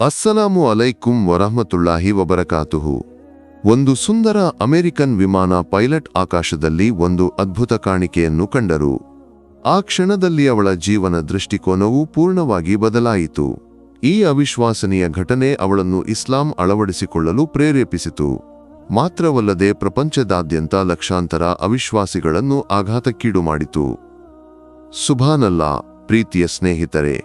ಅಸ್ಸಲಾಮು ಅಲೈಕುಂ ವರಹಮತುಲ್ಲಾಹಿ ವಬರಕಾತುಹು. ಒಂದು ಸುಂದರ ಅಮೆರಿಕನ್ ವಿಮಾನ ಪೈಲಟ್ ಆಕಾಶದಲ್ಲಿ ಒಂದು ಅದ್ಭುತ ಕಾಣಿಕೆಯನ್ನು ಕಂಡರು. ಆ ಕ್ಷಣದಲ್ಲಿ ಅವಳ ಜೀವನ ದೃಷ್ಟಿಕೋನವು ಪೂರ್ಣವಾಗಿ ಬದಲಾಯಿತು. ಈ ಅವಿಶ್ವಾಸನೀಯ ಘಟನೆ ಅವಳನ್ನು ಇಸ್ಲಾಂ ಅಳವಡಿಸಿಕೊಳ್ಳಲು ಪ್ರೇರೇಪಿಸಿತು. ಮಾತ್ರವಲ್ಲದೆ ಪ್ರಪಂಚದಾದ್ಯಂತ ಲಕ್ಷಾಂತರ ಅವಿಶ್ವಾಸಿಗಳನ್ನು ಆಘಾತಕ್ಕೀಡು ಮಾಡಿತು. ಸುಭಾನಲ್ಲಾ, ಪ್ರೀತಿಯ ಸ್ನೇಹಿತರೆ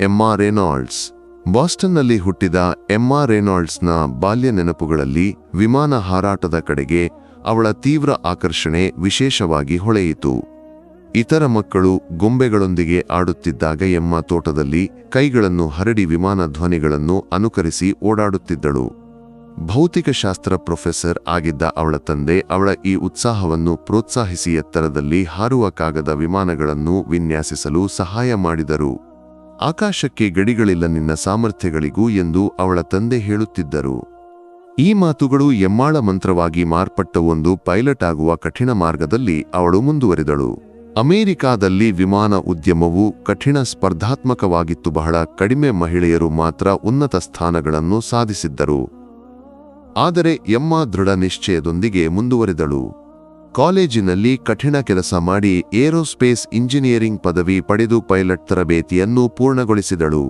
ಎಂಆರ್ ರೆನಾಲ್ಡ್ಸ್. ಬಾಸ್ಟನ್ನಲ್ಲಿ ಹುಟ್ಟಿದ ಎಮ್ಮಾ ರೆನಾಲ್ಡ್ಸ್ನ ಬಾಲ್ಯ ನೆನಪುಗಳಲ್ಲಿ ವಿಮಾನ ಹಾರಾಟದ ಕಡೆಗೆ ಅವಳ ತೀವ್ರ ಆಕರ್ಷಣೆ ವಿಶೇಷವಾಗಿ ಹೊಳೆಯಿತು. ಇತರ ಮಕ್ಕಳು ಗೊಂಬೆಗಳೊಂದಿಗೆ ಆಡುತ್ತಿದ್ದಾಗ ಎಮ್ಮ ತೋಟದಲ್ಲಿ ಕೈಗಳನ್ನು ಹರಡಿ ವಿಮಾನ ಧ್ವನಿಗಳನ್ನು ಅನುಕರಿಸಿ ಓಡಾಡುತ್ತಿದ್ದಳು. ಭೌತಿಕಶಾಸ್ತ್ರ ಪ್ರೊಫೆಸರ್ ಆಗಿದ್ದ ಅವಳ ತಂದೆ ಅವಳ ಈ ಉತ್ಸಾಹವನ್ನು ಪ್ರೋತ್ಸಾಹಿಸಿ ಎತ್ತರದಲ್ಲಿ ಹಾರುವ ಕಾಗದ ವಿಮಾನಗಳನ್ನು ವಿನ್ಯಾಸಿಸಲು ಸಹಾಯ ಮಾಡಿದರು. ಆಕಾಶಕ್ಕೆ ಗಡಿಗಳಿಲ್ಲ ನಿನ್ನ ಸಾಮರ್ಥ್ಯಗಳಿಗೂ ಎಂದು ಅವಳ ತಂದೆ ಹೇಳುತ್ತಿದ್ದರು. ಈ ಮಾತುಗಳು ಎಮ್ಮಾಳ ಮಂತ್ರವಾಗಿ ಮಾರ್ಪಟ್ಟ ಒಂದು ಪೈಲಟ್ ಆಗುವ ಕಠಿಣ ಮಾರ್ಗದಲ್ಲಿ ಅವಳು ಮುಂದುವರಿದಳು. ಅಮೆರಿಕಾದಲ್ಲಿ ವಿಮಾನ ಉದ್ಯಮವು ಕಠಿಣ ಸ್ಪರ್ಧಾತ್ಮಕವಾಗಿತ್ತು. ಬಹಳ ಕಡಿಮೆ ಮಹಿಳೆಯರು ಮಾತ್ರ ಉನ್ನತ ಸ್ಥಾನಗಳನ್ನು ಸಾಧಿಸಿದ್ದರು. ಆದರೆ ಎಮ್ಮ ದೃಢ ನಿಶ್ಚಯದೊಂದಿಗೆ ಮುಂದುವರಿದಳು. ಕಾಲೇಜಿನಲ್ಲಿ ಕಠಿಣ ಕೆಲಸ ಮಾಡಿ ಏರೋಸ್ಪೇಸ್ ಇಂಜಿನಿಯರಿಂಗ್ ಪದವಿ ಪಡೆದು ಪೈಲಟ್ ತರಬೇತಿಯನ್ನು ಪೂರ್ಣಗೊಳಿಸಿದಳು.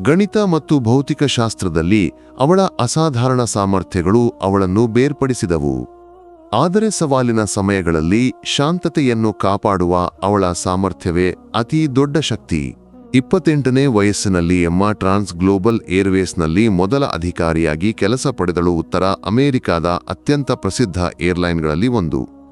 ಗಣಿತ ಮತ್ತು ಭೌತಿಕ ಶಾಸ್ತ್ರದಲ್ಲಿ ಅವಳ ಅಸಾಧಾರಣ ಸಾಮರ್ಥ್ಯಗಳು ಅವಳನ್ನು ಬೇರ್ಪಡಿಸಿದವು. ಆದರೆ ಸವಾಲಿನ ಸಮಯಗಳಲ್ಲಿ ಶಾಂತತೆಯನ್ನು ಕಾಪಾಡುವ ಅವಳ ಸಾಮರ್ಥ್ಯವೇ ಅತಿ ದೊಡ್ಡ ಶಕ್ತಿ. ಇಪ್ಪತ್ತೆಂಟನೇ ವಯಸ್ಸಿನಲ್ಲಿ ಎಮ್ಮ ಟ್ರಾನ್ಸ್ ಗ್ಲೋಬಲ್ ಏರ್ವೇಸ್ನಲ್ಲಿ ಮೊದಲ ಅಧಿಕಾರಿಯಾಗಿ ಕೆಲಸ ಪಡೆದಳು ಉತ್ತರ ಅಮೆರಿಕಾದ ಅತ್ಯಂತ ಪ್ರಸಿದ್ಧ ಏರ್ಲೈನ್ಗಳಲ್ಲಿ ಒಂದು.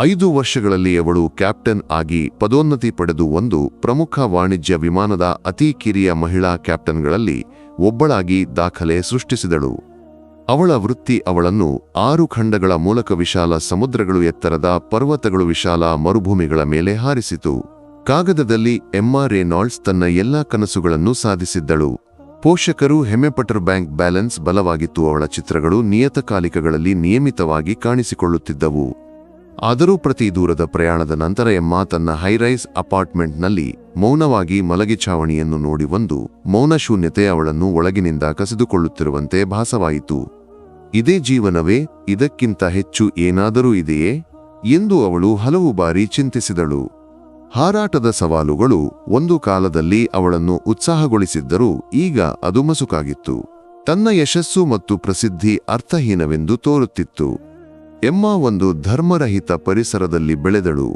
ಐದು ವರ್ಷಗಳಲ್ಲಿ ಅವಳು ಕ್ಯಾಪ್ಟನ್ ಆಗಿ ಪದೋನ್ನತಿ ಪಡೆದು ಒಂದು ಪ್ರಮುಖ ವಾಣಿಜ್ಯ ವಿಮಾನದ ಅತಿ ಕಿರಿಯ ಮಹಿಳಾ ಕ್ಯಾಪ್ಟನ್ಗಳಲ್ಲಿ ಒಬ್ಬಳಾಗಿ ದಾಖಲೆ ಸೃಷ್ಟಿಸಿದಳು. ಅವಳ ವೃತ್ತಿ ಅವಳನ್ನು ಆರು ಖಂಡಗಳ ಮೂಲಕ ವಿಶಾಲ ಸಮುದ್ರಗಳು ಎತ್ತರದ ಪರ್ವತಗಳು ವಿಶಾಲ ಮರುಭೂಮಿಗಳ ಮೇಲೆ ಹಾರಿಸಿತು. ಕಾಗದದಲ್ಲಿ ಎಮ್ಮಾ ರೇನಾಲ್ಡ್ಸ್ ತನ್ನ ಎಲ್ಲಾ ಕನಸುಗಳನ್ನು ಸಾಧಿಸಿದ್ದಳು. ಪೋಷಕರು ಹೆಮ್ಮೆಪಟರ್ ಬ್ಯಾಂಕ್ ಬ್ಯಾಲೆನ್ಸ್ ಬಲವಾಗಿತ್ತು, ಅವಳ ಚಿತ್ರಗಳು ನಿಯತಕಾಲಿಕಗಳಲ್ಲಿ ನಿಯಮಿತವಾಗಿ ಕಾಣಿಸಿಕೊಳ್ಳುತ್ತಿದ್ದವು. ಆದರೂ ಪ್ರತಿ ದೂರದ ಪ್ರಯಾಣದ ನಂತರ ಎಮ್ಮ ತನ್ನ ಹೈರೈಸ್ ಅಪಾರ್ಟ್ಮೆಂಟ್ನಲ್ಲಿ ಮೌನವಾಗಿ ಮಲಗಿ ಛಾವಣಿಯನ್ನು ನೋಡಿ ಒಂದು ಮೌನ ಶೂನ್ಯತೆ ಅವಳನ್ನು ಒಳಗಿನಿಂದ ಕಸಿದುಕೊಳ್ಳುತ್ತಿರುವಂತೆ ಭಾಸವಾಯಿತು. ಇದೇ ಜೀವನವೇ, ಇದಕ್ಕಿಂತ ಹೆಚ್ಚು ಏನಾದರೂ ಇದೆಯೇ? ಎಂದು ಅವಳು ಹಲವು ಬಾರಿ ಚಿಂತಿಸಿದಳು. ಹಾರಾಟದ ಸವಾಲುಗಳು ಒಂದು ಕಾಲದಲ್ಲಿ ಅವಳನ್ನು ಉತ್ಸಾಹಗೊಳಿಸಿದ್ದರೂ ಈಗ ಅದು ಮಸುಕಾಗಿತ್ತು. ತನ್ನ ಯಶಸ್ಸು ಮತ್ತು ಪ್ರಸಿದ್ಧಿ ಅರ್ಥಹೀನವೆಂದು ತೋರುತ್ತಿತ್ತು. ಎಮ್ಮ ಒಂದು ಧರ್ಮರಹಿತ ಪರಿಸರದಲ್ಲಿ ಬೆಳೆದಳು.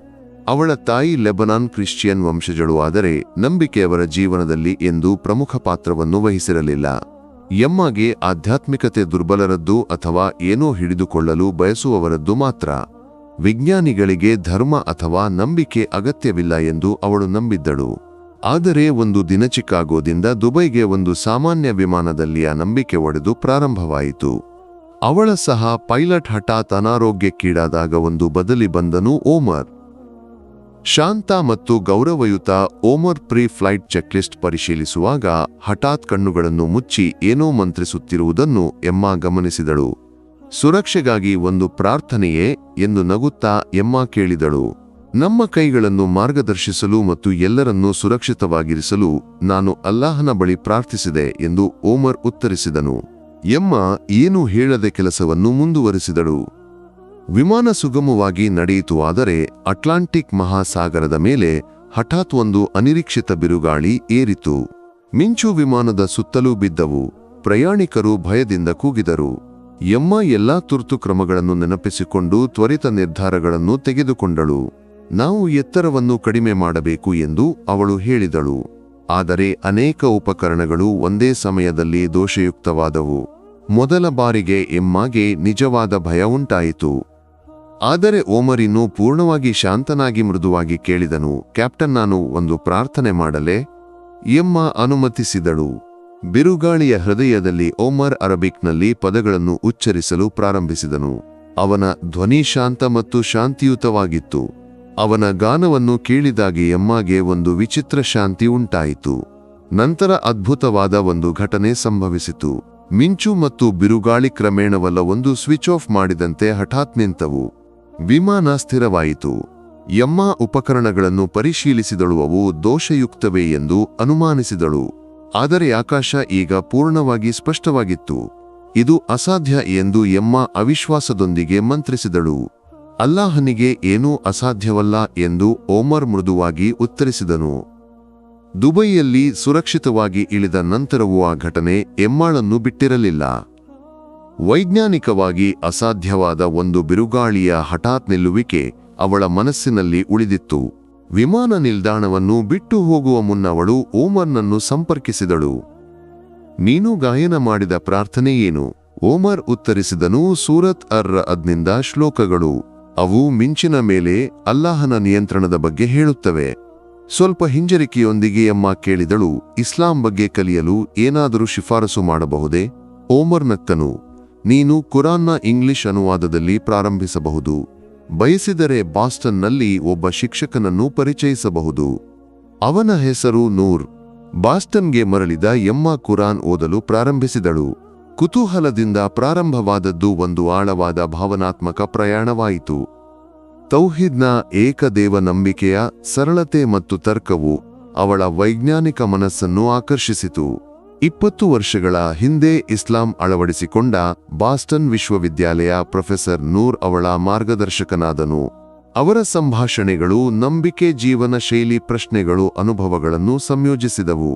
ಅವಳ ತಾಯಿ ಲೆಬನಾನ್ ಕ್ರಿಶ್ಚಿಯನ್ ವಂಶಜಳು ಆದರೆ ನಂಬಿಕೆಯವರ ಜೀವನದಲ್ಲಿ ಎಂದು ಪ್ರಮುಖ ಪಾತ್ರವನ್ನು ವಹಿಸಿರಲಿಲ್ಲ. ಎಮ್ಮಗೆ ಆಧ್ಯಾತ್ಮಿಕತೆ ದುರ್ಬಲರದ್ದು ಅಥವಾ ಏನೋ ಹಿಡಿದುಕೊಳ್ಳಲು ಬಯಸುವವರದ್ದು ಮಾತ್ರ. ವಿಜ್ಞಾನಿಗಳಿಗೆ ಧರ್ಮ ಅಥವಾ ನಂಬಿಕೆ ಅಗತ್ಯವಿಲ್ಲ ಎಂದು ಅವಳು ನಂಬಿದ್ದಳು. ಆದರೆ ಒಂದು ದಿನ ಚಿಕಾಗೋದಿಂದ ದುಬೈಗೆ ಒಂದು ಸಾಮಾನ್ಯ ವಿಮಾನದಲ್ಲಿಯ ನಂಬಿಕೆ ಒಡೆದು ಪ್ರಾರಂಭವಾಯಿತು. ಅವಳ ಸಹ ಪೈಲಟ್ ಹಠಾತ್ ಅನಾರೋಗ್ಯಕ್ಕೀಡಾದಾಗ ಒಂದು ಬದಲಿ ಬಂದನು ಓಮರ್. ಶಾಂತ ಮತ್ತು ಗೌರವಯುತ ಓಮರ್ ಪ್ರೀ ಫ್ಲೈಟ್ ಚೆಕ್ಲಿಸ್ಟ್ ಪರಿಶೀಲಿಸುವಾಗ ಹಠಾತ್ ಕಣ್ಣುಗಳನ್ನು ಮುಚ್ಚಿ ಏನೋ ಮಂತ್ರಿಸುತ್ತಿರುವುದನ್ನು ಎಮ್ಮ ಗಮನಿಸಿದಳು. ಸುರಕ್ಷೆಗಾಗಿ ಒಂದು ಪ್ರಾರ್ಥನೆಯೇ ಎಂದು ನಗುತ್ತಾ ಎಮ್ಮ ಕೇಳಿದಳು. ನಮ್ಮ ಕೈಗಳನ್ನು ಮಾರ್ಗದರ್ಶಿಸಲು ಮತ್ತು ಎಲ್ಲರನ್ನೂ ಸುರಕ್ಷಿತವಾಗಿರಿಸಲು ನಾನು ಅಲ್ಲಾಹನ ಬಳಿ ಪ್ರಾರ್ಥಿಸಿದೆ ಎಂದು ಓಮರ್ ಉತ್ತರಿಸಿದನು. ಎಮ್ಮ ಏನೂ ಹೇಳದೆ ಕೆಲಸವನ್ನು ಮುಂದುವರಿಸಿದಳು. ವಿಮಾನ ಸುಗಮವಾಗಿ ನಡೆಯಿತು ಆದರೆ ಅಟ್ಲಾಂಟಿಕ್ ಮಹಾಸಾಗರದ ಮೇಲೆ ಹಠಾತ್ ಒಂದು ಅನಿರೀಕ್ಷಿತ ಬಿರುಗಾಳಿ ಏರಿತು. ಮಿಂಚು ವಿಮಾನದ ಸುತ್ತಲೂ ಬಿದ್ದವು. ಪ್ರಯಾಣಿಕರು ಭಯದಿಂದ ಕೂಗಿದರು. ಎಮ್ಮ ಎಲ್ಲಾ ತುರ್ತು ಕ್ರಮಗಳನ್ನು ನೆನಪಿಸಿಕೊಂಡು ತ್ವರಿತ ನಿರ್ಧಾರಗಳನ್ನು ತೆಗೆದುಕೊಂಡಳು. ನಾವು ಎತ್ತರವನ್ನು ಕಡಿಮೆ ಮಾಡಬೇಕು ಎಂದು ಅವಳು ಹೇಳಿದಳು. ಆದರೆ ಅನೇಕ ಉಪಕರಣಗಳು ಒಂದೇ ಸಮಯದಲ್ಲಿ ದೋಷಯುಕ್ತವಾದವು. ಮೊದಲ ಬಾರಿಗೆ ಎಮ್ಮಾಗೆ ನಿಜವಾದ ಭಯ ಉಂಟಾಯಿತು. ಆದರೆ ಓಮರಿನ್ನು ಪೂರ್ಣವಾಗಿ ಶಾಂತನಾಗಿ ಮೃದುವಾಗಿ ಕೇಳಿದನು, ಕ್ಯಾಪ್ಟನ್, ನಾನು ಒಂದು ಪ್ರಾರ್ಥನೆ ಮಾಡಲೆ? ಎಮ್ಮ ಅನುಮತಿಸಿದಳು. ಬಿರುಗಾಳಿಯ ಹೃದಯದಲ್ಲಿ ಓಮರ್ ಅರಬಿಕ್ನಲ್ಲಿ ಪದಗಳನ್ನು ಉಚ್ಚರಿಸಲು ಪ್ರಾರಂಭಿಸಿದನು. ಅವನ ಧ್ವನಿ ಶಾಂತ ಮತ್ತು ಶಾಂತಿಯುತವಾಗಿತ್ತು. ಅವನ ಗಾನವನ್ನು ಕೇಳಿದಾಗೆ ಎಮ್ಮಗೆ ಒಂದು ವಿಚಿತ್ರ ಶಾಂತಿ ಉಂಟಾಯಿತು. ನಂತರ ಅದ್ಭುತವಾದ ಒಂದು ಘಟನೆ ಸಂಭವಿಸಿತು. ಮಿಂಚು ಮತ್ತು ಬಿರುಗಾಳಿ ಕ್ರಮೇಣವಲ್ಲ ಒಂದು ಸ್ವಿಚ್ ಆಫ್ ಮಾಡಿದಂತೆ ಹಠಾತ್ ನಿಂತವು. ವಿಮಾನ ಸ್ಥಿರವಾಯಿತು. ಎಮ್ಮ ಉಪಕರಣಗಳನ್ನು ಪರಿಶೀಲಿಸಿದಳು ಅವು ದೋಷಯುಕ್ತವೇ ಎಂದು ಅನುಮಾನಿಸಿದಳು. ಆದರೆ ಆಕಾಶ ಈಗ ಪೂರ್ಣವಾಗಿ ಸ್ಪಷ್ಟವಾಗಿತ್ತು. ಇದು ಅಸಾಧ್ಯ ಎಂದು ಎಮ್ಮ ಅವಿಶ್ವಾಸದೊಂದಿಗೆ ಮಂತ್ರಿಸಿದಳು. ಅಲ್ಲಾಹನಿಗೆ ಏನೂ ಅಸಾಧ್ಯವಲ್ಲ ಎಂದು ಓಮರ್ ಮೃದುವಾಗಿ ಉತ್ತರಿಸಿದನು. ದುಬೈಯಲ್ಲಿ ಸುರಕ್ಷಿತವಾಗಿ ಇಳಿದ ನಂತರವೂ ಆ ಘಟನೆ ಎಮ್ಮಾಳನ್ನು ಬಿಟ್ಟಿರಲಿಲ್ಲ. ವೈಜ್ಞಾನಿಕವಾಗಿ ಅಸಾಧ್ಯವಾದ ಒಂದು ಬಿರುಗಾಳಿಯ ಹಠಾತ್ ನಿಲ್ಲುವಿಕೆ ಅವಳ ಮನಸ್ಸಿನಲ್ಲಿ ಉಳಿದಿತ್ತು. ವಿಮಾನ ನಿಲ್ದಾಣವನ್ನು ಬಿಟ್ಟು ಹೋಗುವ ಮುನ್ನವಳು ಓಮರ್ನನ್ನು ಸಂಪರ್ಕಿಸಿದಳು. ನೀನು ಗಾಯನ ಮಾಡಿದ ಪ್ರಾರ್ಥನೆ ಏನು? ಓಮರ್ ಉತ್ತರಿಸಿದನು ಸೂರತ್ ಅರ್ರ ಅದ್ನಿಂದ ಶ್ಲೋಕಗಳು. ಅವು ಮಿಂಚಿನ ಮೇಲೆ ಅಲ್ಲಾಹನ ನಿಯಂತ್ರಣದ ಬಗ್ಗೆ ಹೇಳುತ್ತವೆ. ಸ್ವಲ್ಪ ಹಿಂಜರಿಕೆಯೊಂದಿಗೆ ಅಮ್ಮ ಕೇಳಿದಳು, ಇಸ್ಲಾಂ ಬಗ್ಗೆ ಕಲಿಯಲು ಏನಾದರೂ ಶಿಫಾರಸು ಮಾಡಬಹುದೇ? ಓಮರ್ ನತ್ತನು ನೀನು ಕುರಾನ್ನ ಇಂಗ್ಲಿಷ್ ಅನುವಾದದಲ್ಲಿ ಪ್ರಾರಂಭಿಸಬಹುದು. ಬಯಸಿದರೆ ಬಾಸ್ಟನ್ನಲ್ಲಿ ಒಬ್ಬ ಶಿಕ್ಷಕನನ್ನು ಪರಿಚಯಿಸಬಹುದು. ಅವನ ಹೆಸರು ನೂರ್. ಬಾಸ್ಟನ್ಗೆ ಮರಳಿದ ಎಮ್ಮ ಕುರಾನ್ ಓದಲು ಪ್ರಾರಂಭಿಸಿದಳು. ಕುತೂಹಲದಿಂದ ಪ್ರಾರಂಭವಾದದ್ದು ಒಂದು ಆಳವಾದ ಭಾವನಾತ್ಮಕ ಪ್ರಯಾಣವಾಯಿತು. ತೌಹಿದ್ನ ಏಕದೇವ ನಂಬಿಕೆಯ ಸರಳತೆ ಮತ್ತು ತರ್ಕವು ಅವಳ ವೈಜ್ಞಾನಿಕ ಮನಸ್ಸನ್ನು ಆಕರ್ಷಿಸಿತು. ಇಪ್ಪತ್ತು ವರ್ಷಗಳ ಹಿಂದೆ ಇಸ್ಲಾಂ ಅಳವಡಿಸಿಕೊಂಡ ಬಾಸ್ಟನ್ ವಿಶ್ವವಿದ್ಯಾಲಯ ಪ್ರೊಫೆಸರ್ ನೂರ್ ಅವಳ ಮಾರ್ಗದರ್ಶಕನಾದನು. ಅವರ ಸಂಭಾಷಣೆಗಳು ನಂಬಿಕೆ ಜೀವನ ಶೈಲಿ ಪ್ರಶ್ನೆಗಳು ಅನುಭವಗಳನ್ನು ಸಂಯೋಜಿಸಿದವು.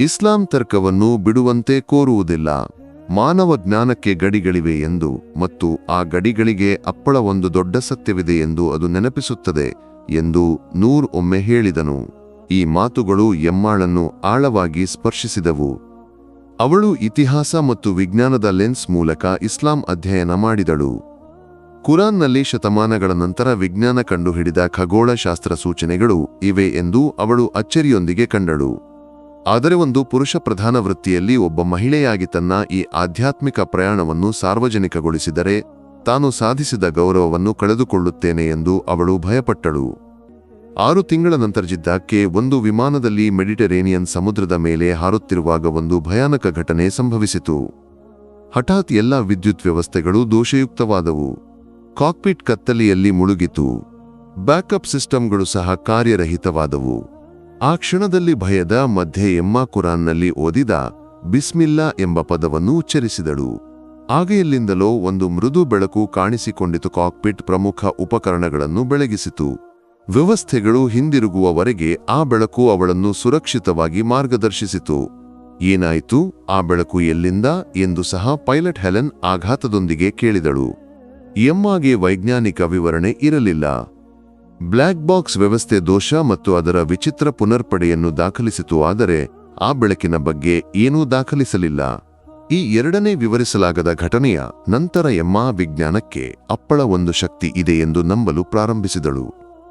ಇಸ್ಲಾಂ ತರ್ಕವನ್ನು ಬಿಡುವಂತೆ ಕೋರುವುದಿಲ್ಲ. ಮಾನವ ಜ್ಞಾನಕ್ಕೆ ಗಡಿಗಳಿವೆ ಎಂದು ಮತ್ತು ಆ ಗಡಿಗಳಿಗೆ ಅಪ್ಪಳ ಒಂದು ದೊಡ್ಡ ಸತ್ಯವಿದೆ ಎಂದು ಅದು ನೆನಪಿಸುತ್ತದೆ ಎಂದು ನೂರ್ ಒಮ್ಮೆ ಹೇಳಿದನು. ಈ ಮಾತುಗಳು ಎಮ್ಮಾಳನ್ನು ಆಳವಾಗಿ ಸ್ಪರ್ಶಿಸಿದವು. ಅವಳು ಇತಿಹಾಸ ಮತ್ತು ವಿಜ್ಞಾನದ ಲೆನ್ಸ್ ಮೂಲಕ ಇಸ್ಲಾಂ ಅಧ್ಯಯನ ಮಾಡಿದಳು. ಕುರಾನ್ನಲ್ಲಿ ಶತಮಾನಗಳ ನಂತರ ವಿಜ್ಞಾನ ಕಂಡುಹಿಡಿದ ಖಗೋಳಶಾಸ್ತ್ರ ಸೂಚನೆಗಳು ಇವೆ ಎಂದು ಅವಳು ಅಚ್ಚರಿಯೊಂದಿಗೆ ಕಂಡಳು. ಆದರೆ ಒಂದು ಪುರುಷ ಪ್ರಧಾನ ವೃತ್ತಿಯಲ್ಲಿ ಒಬ್ಬ ಮಹಿಳೆಯಾಗಿ ತನ್ನ ಈ ಆಧ್ಯಾತ್ಮಿಕ ಪ್ರಯಾಣವನ್ನು ಸಾರ್ವಜನಿಕಗೊಳಿಸಿದರೆ ತಾನು ಸಾಧಿಸಿದ ಗೌರವವನ್ನು ಕಳೆದುಕೊಳ್ಳುತ್ತೇನೆ ಎಂದು ಅವಳು ಭಯಪಟ್ಟಳು. ಆರು ತಿಂಗಳ ನಂತರ ಜಿದ್ದಾಕ್ಕೆ ಒಂದು ವಿಮಾನದಲ್ಲಿ ಮೆಡಿಟರೇನಿಯನ್ ಸಮುದ್ರದ ಮೇಲೆ ಹಾರುತ್ತಿರುವಾಗ ಒಂದು ಭಯಾನಕ ಘಟನೆ ಸಂಭವಿಸಿತು. ಹಠಾತ್ ಎಲ್ಲ ವಿದ್ಯುತ್ ವ್ಯವಸ್ಥೆಗಳು ದೋಷಯುಕ್ತವಾದವು. ಕಾಕ್ಪಿಟ್ ಕತ್ತಲೆಯಲ್ಲಿ ಮುಳುಗಿತು. ಬ್ಯಾಕಪ್ ಸಿಸ್ಟಂಗಳು ಸಹ ಕಾರ್ಯರಹಿತವಾದವು. ಆ ಕ್ಷಣದಲ್ಲಿ ಭಯದ ಮಧ್ಯೆ ಎಮ್ಮ ಕುರಾನ್ನಲ್ಲಿ ಓದಿದ ಬಿಸ್ಮಿಲ್ಲಾ ಎಂಬ ಪದವನ್ನು ಉಚ್ಚರಿಸಿದಳು. ಆಗ ಎಲ್ಲಿಂದಲೋ ಒಂದು ಮೃದು ಬೆಳಕು ಕಾಣಿಸಿಕೊಂಡಿತು. ಕಾಕ್ಪಿಟ್ ಪ್ರಮುಖ ಉಪಕರಣಗಳನ್ನು ಬೆಳಗಿಸಿತು. ವ್ಯವಸ್ಥೆಗಳು ಹಿಂದಿರುಗುವವರೆಗೆ ಆ ಬೆಳಕು ಅವಳನ್ನು ಸುರಕ್ಷಿತವಾಗಿ ಮಾರ್ಗದರ್ಶಿಸಿತು. ಏನಾಯಿತು? ಆ ಬೆಳಕು ಎಲ್ಲಿಂದ? ಎಂದು ಸಹ ಪೈಲಟ್ ಹೆಲೆನ್ ಆಘಾತದೊಂದಿಗೆ ಕೇಳಿದಳು. ಎಮ್ಮಾಗೆ ವೈಜ್ಞಾನಿಕ ವಿವರಣೆ ಇರಲಿಲ್ಲ. ಬ್ಲ್ಯಾಕ್ ಬಾಕ್ಸ್ ವ್ಯವಸ್ಥೆ ದೋಷ ಮತ್ತು ಅದರ ವಿಚಿತ್ರ ಪುನರ್ಪಡೆಯನ್ನು ದಾಖಲಿಸಿತು, ಆದರೆ ಆ ಬೆಳಕಿನ ಬಗ್ಗೆ ಏನೂ ದಾಖಲಿಸಲಿಲ್ಲ. ಈ ಎರಡನೇ ವಿವರಿಸಲಾಗದ ಘಟನೆಯ ನಂತರ ಎಮ್ಮಾ ವಿಜ್ಞಾನಕ್ಕೆ ಅಪ್ಪಳ ಒಂದು ಶಕ್ತಿ ಇದೆ ಎಂದು ನಂಬಲು ಪ್ರಾರಂಭಿಸಿದಳು.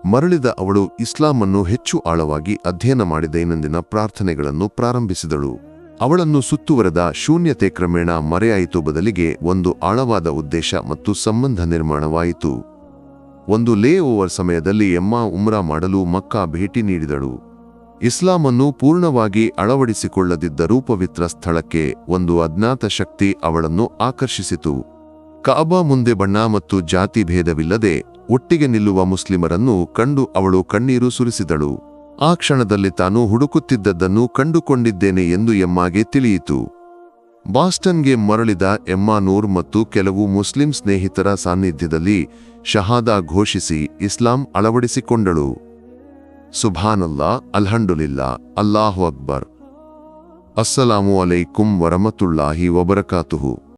ಮರಳಿದ ಅವಳು ಇಸ್ಲಾಂ ಅನ್ನು ಹೆಚ್ಚು ಆಳವಾಗಿ ಅಧ್ಯಯನ ಮಾಡಿ ದೈನಂದಿನ ಪ್ರಾರ್ಥನೆಗಳನ್ನು ಪ್ರಾರಂಭಿಸಿದಳು. ಅವಳನ್ನು ಸುತ್ತುವರೆದ ಶೂನ್ಯತೆ ಕ್ರಮೇಣ ಮರೆಯಾಯಿತು, ಬದಲಿಗೆ ಒಂದು ಆಳವಾದ ಉದ್ದೇಶ ಮತ್ತು ಸಂಬಂಧ ನಿರ್ಮಾಣವಾಯಿತು. ಒಂದು ಲೇ ಓವರ್ ಸಮಯದಲ್ಲಿ ಎಮ್ಮ ಉಮ್ರಾ ಮಾಡಲು ಮಕ್ಕಾ ಭೇಟಿ ನೀಡಿದಳು. ಇಸ್ಲಾಮನ್ನು ಪೂರ್ಣವಾಗಿ ಅಳವಡಿಸಿಕೊಳ್ಳದಿದ್ದ ರೂಪವಿತ್ರ ಸ್ಥಳಕ್ಕೆ ಒಂದು ಅಜ್ಞಾತ ಶಕ್ತಿ ಅವಳನ್ನು ಆಕರ್ಷಿಸಿತು. ಕಾಬಾ ಮುಂದೆ ಬಣ್ಣ ಮತ್ತು ಜಾತಿ ಭೇದವಿಲ್ಲದೆ ಒಟ್ಟಿಗೆ ನಿಲ್ಲುವ ಮುಸ್ಲಿಮರನ್ನು ಕಂಡು ಅವಳು ಕಣ್ಣೀರು ಸುರಿಸಿದಳು. ಆ ಕ್ಷಣದಲ್ಲಿ ತಾನು ಹುಡುಕುತ್ತಿದ್ದದ್ದನ್ನು ಕಂಡುಕೊಂಡಿದ್ದೇನೆ ಎಂದು ಎಮ್ಮಾಗೆ ತಿಳಿಯಿತು. ಬಾಸ್ಟನ್ಗೆ ಮರಳಿದ ಎಮ್ಮಾನೂರ್ ಮತ್ತು ಕೆಲವು ಮುಸ್ಲಿಂ ಸ್ನೇಹಿತರ ಸಾನ್ನಿಧ್ಯದಲ್ಲಿ ಶಹಾದಾ ಘೋಷಿಸಿ ಇಸ್ಲಾಂ ಅಳವಡಿಸಿಕೊಂಡಳು. ಸುಭಾನಲ್ಲಾ, ಅಲ್ಹಂಡುಲಿಲ್ಲಾ, ಅಲ್ಲಾಹು ಅಕ್ಬರ್. ಅಸ್ಸಲಾಮು ಅಲೈಕುಂ ವರಮತುಲ್ಲಾಹಿ ವಬರಕಾತುಹು.